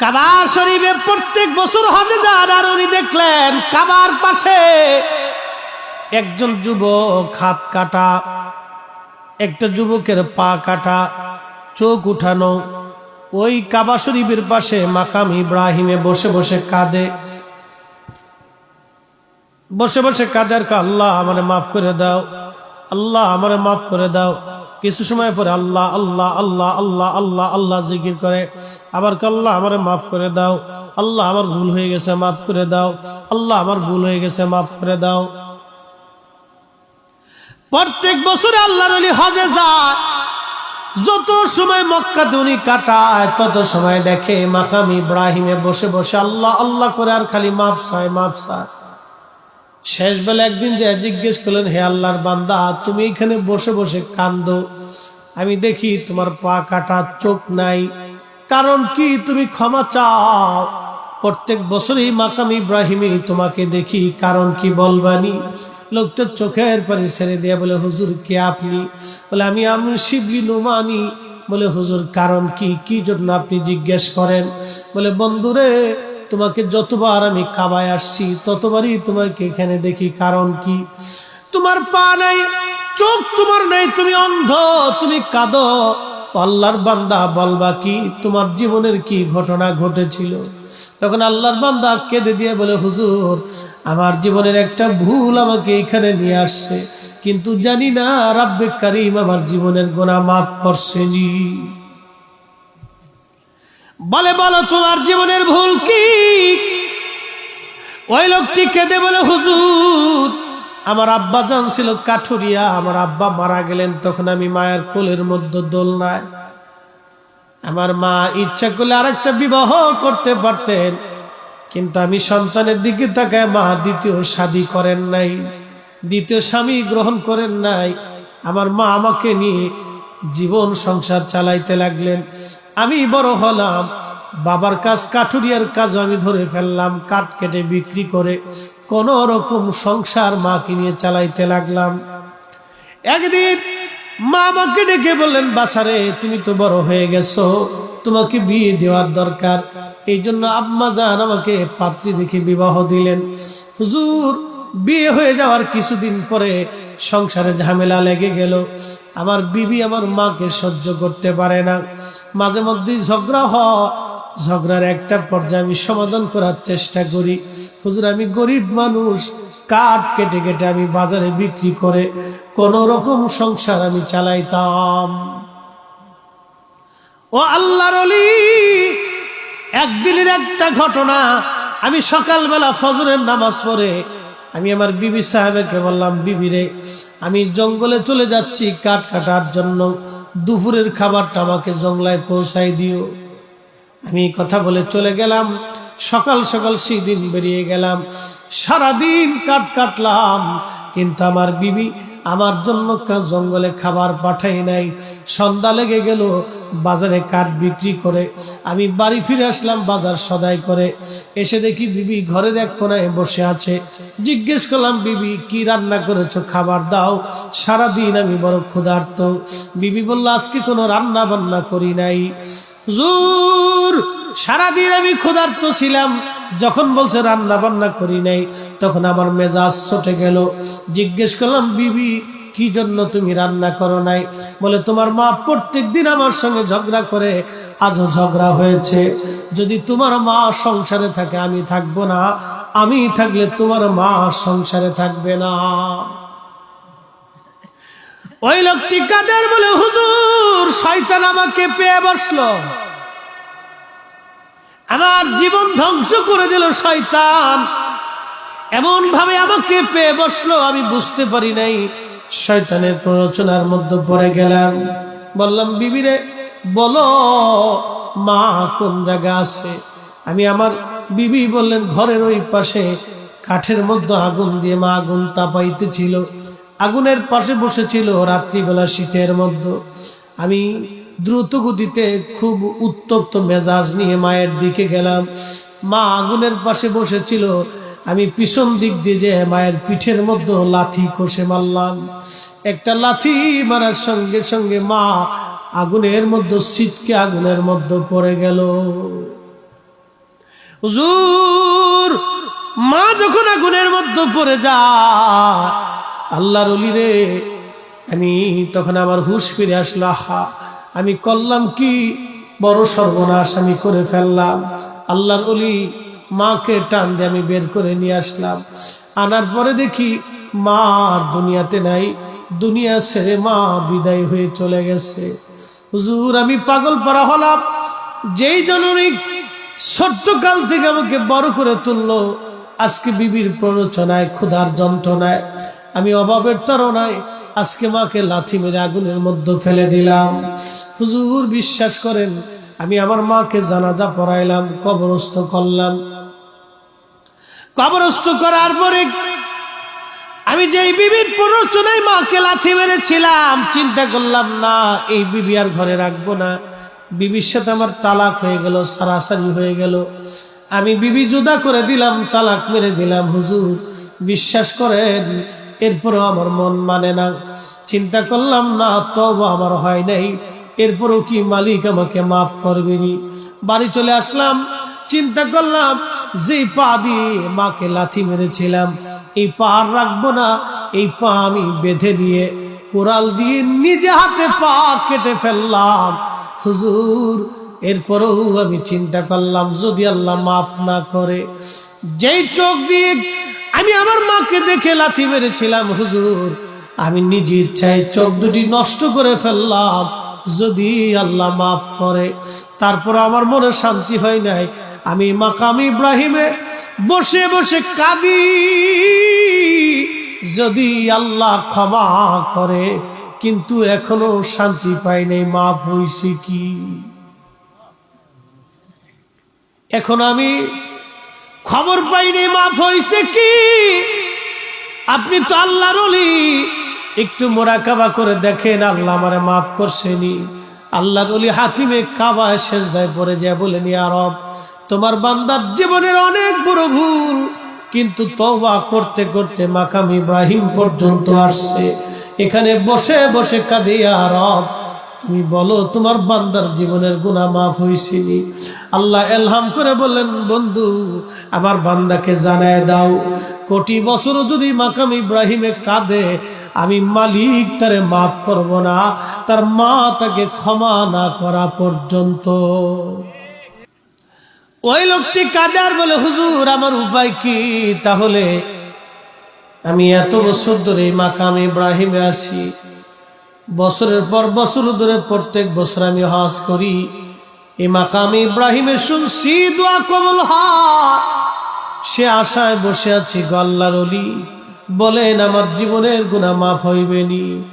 কাবা শরীফে প্রত্যেক বছর হজে যান আর উনি দেখলেন কাবার পাশে একজন যুবক হাত কাটা, একটা যুবকের পা কাটা, চোখ উঠানো, ওই কাবা শরীফের পাশে মাকাম ইব্রাহিমে বসে বসে কাঁদে। বসে বসে কাদের কা, আল্লাহ আমারে মাফ করে দাও, আল্লাহ আমারে মাফ করে দাও। কিছু সময় পরে আল্লাহ আল্লাহ আল্লাহ আল্লাহ আল্লাহ আল্লাহ জিকির করে। আবার আল্লাহ আমারে মাফ করে দাও। আল্লাহ আমার ভুল হয়ে গেছে, মাফ করে দাও। আল্লাহ আমার ভুল হয়ে গেছে, মাফ করে দাও। প্রত্যেক বছরে আল্লাহর আলী হজে যায়। যত সময় মক্কাতে উনি কাটায়, তত সময় দেখে মাকাম ইব্রাহিমে বসে বসে আল্লাহ আল্লাহ করে আর খালি মাফ চায় মাফ চায়। শেষ বেলা একদিন যে জিজ্ঞেস করলেন, হে আল্লাহর বান্দা, তুমি এখানে বসে বসে কান্দো আমি দেখি তোমার পা কাটা, চোখ নাই। কারণ কি? তুমি ক্ষমা চাও। প্রত্যেক বছরই মাকাম ইব্রাহিমে তোমাকে দেখি, কারণ কি বলবানি? লোকটা চোখের পানি ছেড়ে দিয়ে বলে, হুজুর, কে আপনি? বলে, আমি আমি শিবলি নুমানি। বলে, হুজুর, কারণ কি? কি জন্য আপনি জিজ্ঞেস করেন? বলে, বন্ধুরে তোমাকে যতবার আমি কাবায় আসছি, ততবারই তোমাকে এখানে দেখি। কারণ কি? তোমার পা নাই, চোখ তোমার নেই, তুমি অন্ধ, তুমি কাঁদো। আল্লাহর বান্দা বলবা কি, তোমার জীবনের কি ঘটনা ঘটেছিল? তখন আল্লাহর বান্দা কেঁদে দিয়ে বলে, হুজুর, আমার জীবনের একটা ভুল আমাকে এখানে নিয়ে আসছে। কিন্তু জানি না, রাব্বে কারিম আমার জীবনের গোনা মাফ করছেনি বলে, বলো, তোমার জীবনের ভুল কি? ওই লোকটি কেঁদে বলে, হুজুর, আমার আব্বা জন ছিল কাঠুরিয়া, আমার আব্বা মারা গেলেন, তখন আমি মায়ের কোলের মধ্যে দোলনায়। আমার মা ইচ্ছা করলে আরেকটা বিবাহ করতে পারতেন, কিন্তু আমি সন্তানের দিকে তাকায় মা দ্বিতীয় শাদী করেন নাই, দ্বিতীয় স্বামী গ্রহণ করেন নাই। আমার মা আমাকে নিয়ে জীবন সংসার চালাইতে লাগলেন। আমি বড় হলাম, বাবার কাজ কাঠুরিয়ার কাজ আমি ধরে ফেললাম, কাঠ কেটে বিক্রি করে কোন রকম সংসার মাকে নিয়ে চালাইতে লাগলাম। একদিন মা আমাকে ডেকে বললেন, বাসারে, তুমি তো বড় হয়ে গেছো, তোমাকে বিয়ে দেওয়ার দরকার। এই জন্য আম্মা জান আমাকে পাত্রী দেখে বিবাহ দিলেন। হুজুর, বিয়ে হয়ে যাওয়ার কিছুদিন পরে সংসারে ঝামেলা লেগে গেল। আমার বিবি আমার মাকে সহ্য করতে পারে না। মাঝে মধ্যে ঝগড়া হয়। ঝগড়ার একটা পর্যায়ে আমি সমাধান করার চেষ্টা করি। হুজুর, আমি গরিব মানুষ। কাঠ কেটে কেটে আমি বাজারে বিক্রি করে কোন রকম সংসার আমি চালাইতাম। ও আল্লাহর একদিনের একটা ঘটনা। আমি সকালবেলা ফজরের নামাজ পড়ে আমি আমার বিবি সাহেবকে বললাম, বিবি রে, আমি জঙ্গলে চলে যাচ্ছি, কাঠ কাটার জন্য। দুপুরের খাবারটা আমাকে জঙ্গলায় পৌঁছাই দিও। আমি কথা বলে চলে গেলাম। সকাল সকাল সেই দিন বেরিয়ে গেলাম। সারাদিন কাঠ কাটলাম, কিন্তু আমার বিবি আমার জন্য জঙ্গলে খাবার পাঠাই নাই। সন্ধ্যা লেগে গেল, বাজারে কাঠ বিক্রি করে। আমি বাড়ি ফিরে আসলাম বাজার সদাই করে। এসে দেখি বিবি ঘরের এক কোনায় বসে আছে। জিজ্ঞেস করলাম, বিবি, কি রান্না করেছ? খাবার দাও। সারাদিন আমি বড় ক্ষুধার্ত। বিবি বলল, আজকে কোনো রান্না বান্না করি নাই। হুজুর, সারাদিন আমি ক্ষুধার্ত ছিলাম। যখন বলছে, রান্না বান্না করি নাই, তখন আমার মেজাজ ছটে গেল। জিজ্ঞেস করলাম, বিবি, কি জন্য তুমি রান্না করো নাই? বলে, তোমার মা প্রত্যেক দিন আমার সঙ্গে ঝগড়া করে, আজও ঝগড়া হয়েছে। যদি তোমার মা সংসারে থাকে, আমি থাকব না। আমি থাকলে তোমার মা সংসারে থাকবে না। ওই লোকটি কাদের বলে, হুজুর, শয়তান আমাকে পেয়ে বসল। আমার জীবন ধ্বংস করে দিল শয়তান। এমন ভাবে আমাকে পেয়ে বসল, আমি বুঝতে পারি নাই। শয়তানের প্ররোচনার মধ্যে পড়ে গেলাম। বললাম, বিবিরে, বলো, মা কোন জায়গা আছে? আমি আমার বিবি বললেন, ঘরের ওই পাশে কাঠের মধ্যে আগুন দিয়ে মা আগুন তাপাইতেছিল। আগুনের পাশে বসেছিল রাত্রিবেলা শীতের মধ্যে। আমি দ্রুত গতিতে খুব উত্তপ্ত মেজাজ নিয়ে মায়ের দিকে গেলাম। মা আগুনের পাশে বসেছিল। আমি পিছন দিক দিয়ে যে মায়ের পিঠের মধ্যে লাথি কষে মারলাম। একটা লাথি মারার সঙ্গে সঙ্গে মা আগুনের মধ্যে শীতকে আগুনের মধ্যে পড়ে গেল। মা যখন আগুনের মধ্যে পড়ে যায় আল্লাহর অলি রে আমি তখন আমার হুশ ফিরে আসলো, আহা, আমি করলাম কি? বড় সর্বনাশ আমি করে ফেললাম। আল্লাহর অলি মাকে টান দিয়ে আমি বের করে নিয়ে আসলাম। আনার পরে দেখি মা আর দুনিয়াতে নাই, দুনিয়া ছেড়ে মা বিদায় হয়ে চলে গেছে। হুজুর, আমি পাগল পারা হলাম, যেই জননী ছোট্টকাল থেকে আমাকে বড় করে তুললো, আজকে বিবির প্ররোচনায়, ক্ষুধার যন্ত্রণায়। আমি অভাবের তারনায় আজকে মাকে লাথি মেরে আগুনের মধ্যে ফেলে দিলাম। হুজুর বিশ্বাস করেন, আমি আমার মাকে জানাজা পড়াইলাম, কবরস্থ করলাম। কবরস্থ করার পরে আমি যেই বিবির প্ররোচনায় মাকে লাথি মেরেছিলাম, চিন্তা করলাম, না, এই বিবি আর ঘরে রাখব না। বিবির সাথে আমার তালাক হয়ে গেল, সারাসারি হয়ে গেল। আমি বিবি জুদা করে দিলাম, তালাক মেরে দিলাম, হুজুর বিশ্বাস করেন এরপরেও আমার মন মানে না। চিন্তা করলাম, না তবু আমার হয় নাই। এরপরেও কি মালিক আমাকে মাফ করবেনি বাড়ি চলে আসলাম, চিন্তা করলাম যে পা দিয়ে মাকে লাথি মেরেছিলাম, এই পা আর রাখব না, এই পা আমি বেঁধে নিয়ে কোরাল দিয়ে নিজে হাতে পা কেটে ফেললাম। হুজুর, এরপরেও আমি চিন্তা করলাম, যদি আল্লাহ মাফ না করে, যেই চোখ দিয়ে আমি আমার মাকে দেখে লাথি মেরেছিলাম, হুজুর। আমি নিজে ইচ্ছায় চোখ দুটি নষ্ট করে ফেললাম। যদি আল্লাহ মাফ করে, তারপর আমার মনে শান্তি হয় নাই। আমি মাকাম ইব্রাহিমে বসে বসে কাঁদি। যদি আল্লাহ ক্ষমা করে, কিন্তু এখনও শান্তি পাই নাই, মাফ হইছে কি? এখন আমি খবর পাইনি, মাফ হইছে কি? আপনি তো আল্লাহর অলি একটু মোরাকাবা করে দেখেন, আল্লাহ আমারে মাফ করছেনি আল্লাহর অলি হাতিমে কাবা শেষ দায় পড়ে যায় বলেন আরব তোমার বান্দার জীবনের অনেক বড় ভুল, কিন্তু তওবা করতে করতে মাকাম ইব্রাহিম পর্যন্ত আসছে। এখানে বসে বসে কাঁদে আরব তুমি বলো, তোমার বান্দার জীবনের গুণা মাফ হয়েছিনি আল্লাহ এলহাম করে বললেন, বন্ধু, আমার বান্দাকে জানায় দাও, কোটি বছর যদি মাকাম ইব্রাহিমে কাঁদে, আমি মালিক তারে মাফ করব না, তার মা তাকে ক্ষমা না করা পর্যন্ত। ওই লোকটি কাদার বলে, হুজুর, আমার উপায় কি? তাহলে আমি এত বছর ধরে মাকাম ইব্রাহিমে আসি বছরের পর বছর ধরে প্রত্যেক বছর আমি হজ করি। এই মাকাম ইব্রাহিমে শুনছি, দোয়া কবল হয়। সে আশায় বসে আছি গল্লার অলি। বলেন, আমার জীবনের গুণা মাফ হইবেনি।